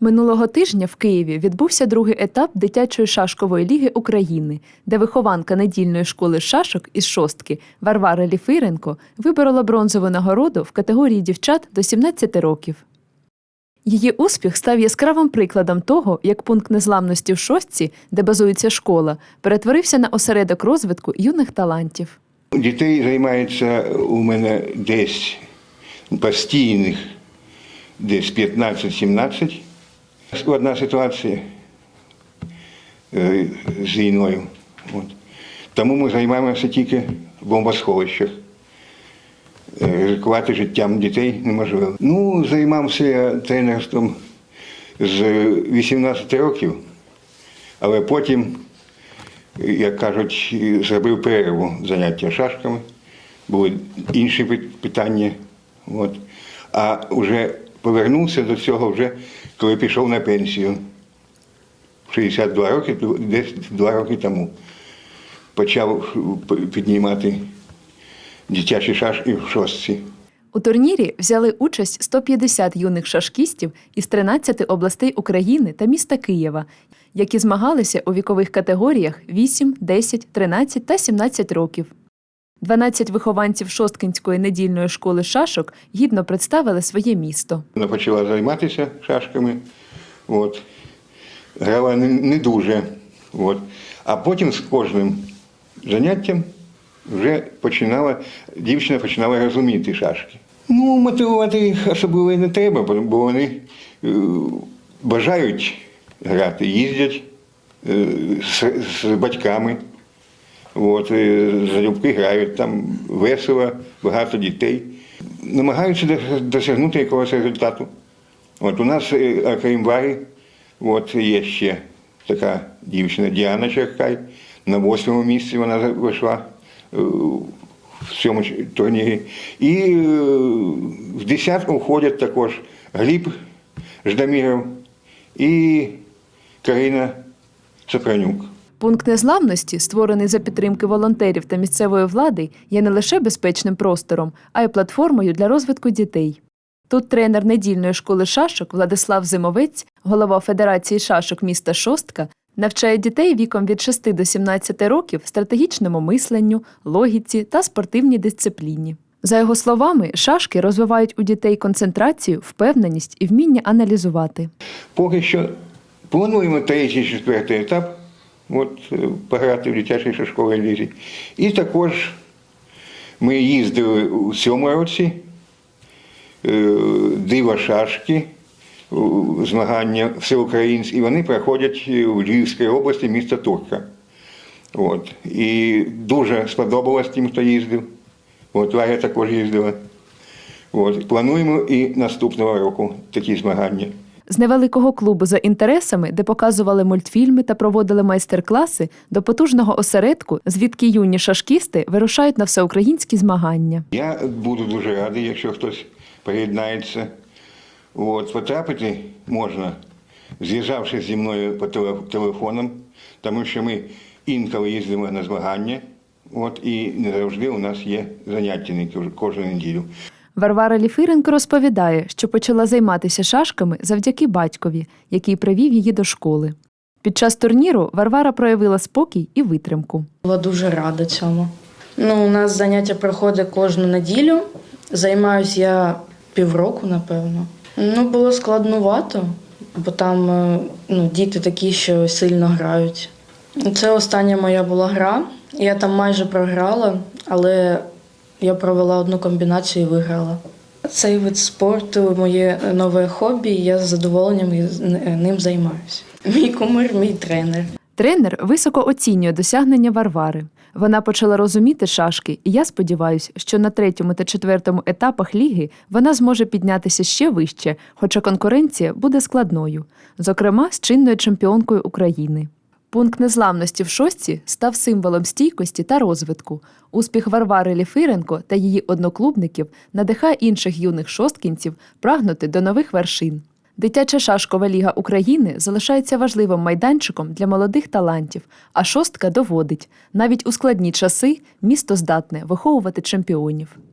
Минулого тижня в Києві відбувся другий етап дитячої шашкової ліги України, де вихованка недільної школи шашок із шостки Варвара Ліфиренко виборола бронзову нагороду в категорії дівчат до 17 років. Її успіх став яскравим прикладом того, як пункт незламності в шостці, де базується школа, перетворився на осередок розвитку юних талантів. Дітей займається у мене десь постійних, десь 15-17. Складна ситуація е, з війною. От. Тому ми займаємося тільки бомбосховищах. Е, Ризикувати життям дітей неможливо. Ну, займався тренерством з 18 років, але потім як кажуть, зробив перерву заняття шашками, були інші питання. От. А вже повернувся до цього вже, коли пішов на пенсію. В 62 роки, десь 2 роки тому. Почав піднімати дитячі шашки в шостці. У турнірі взяли участь 150 юних шашкістів із 13 областей України та міста Києва, які змагалися у вікових категоріях 8, 10, 13 та 17 років. 12 вихованців Шосткинської недільної школи шашок гідно представили своє місто. Вона почала займатися шашками. От. Грала не, не дуже. От. А потім з кожним заняттям вже починала, дівчина починала розуміти шашки. Ну, мотивувати їх особливо не треба, бо вони е, бажають грати, їздять е, з, з батьками. От, е, залюбки грають, там весело, багато дітей. Намагаються досягнути якогось результату. От у нас, е, окрім Варі, от є ще така дівчина Діана Черкай. На восьмому місці вона вийшла е, в цьому турнірі. І е, в десятку входять також Гліб Ждаміров і Карина Сапранюк. Пункт незламності, створений за підтримки волонтерів та місцевої влади, є не лише безпечним простором, а й платформою для розвитку дітей. Тут тренер недільної школи шашок Владислав Зимовець, голова Федерації шашок міста Шостка, навчає дітей віком від 6 до 17 років стратегічному мисленню, логіці та спортивній дисципліні. За його словами, шашки розвивають у дітей концентрацію, впевненість і вміння аналізувати. Поки що плануємо третій, четвертий етап, от, е, пограти в дитячій шашковій лізі. І також ми їздили у цьому році, е, диво шашки, змагання всеукраїнські, і вони проходять у Львівській області, місто Турка. От. І дуже сподобалось тим, хто їздив. От Варя також їздила. От. Плануємо і наступного року такі змагання. З невеликого клубу за інтересами, де показували мультфільми та проводили майстер-класи, до потужного осередку, звідки юні шашкісти вирушають на всеукраїнські змагання. Я буду дуже радий, якщо хтось приєднається. От, потрапити можна, з'їжджавши зі мною по теле- телефоном, тому що ми інколи їздимо на змагання, от, і не завжди у нас є заняття кожну неділю. Варвара Ліфиренко розповідає, що почала займатися шашками завдяки батькові, який привів її до школи. Під час турніру Варвара проявила спокій і витримку. Була дуже рада цьому. Ну, у нас заняття проходить кожну неділю. Займаюсь я півроку, напевно. Ну, було складнувато, бо там е, ну, діти такі, що сильно грають. Це остання моя була гра. Я там майже програла, але я провела одну комбінацію і виграла. Цей вид спорту моє нове хобі, я з задоволенням ним займаюся. Мій кумир, мій тренер. Тренер високо оцінює досягнення Варвари. Вона почала розуміти шашки, і я сподіваюся, що на третьому та четвертому етапах ліги вона зможе піднятися ще вище, хоча конкуренція буде складною, зокрема з чинною чемпіонкою України. Пункт незламності в шостці став символом стійкості та розвитку. Успіх Варвари Ліфиренко та її одноклубників надихає інших юних шосткінців прагнути до нових вершин. Дитяча шашкова ліга України залишається важливим майданчиком для молодих талантів, а шостка доводить, навіть у складні часи місто здатне виховувати чемпіонів.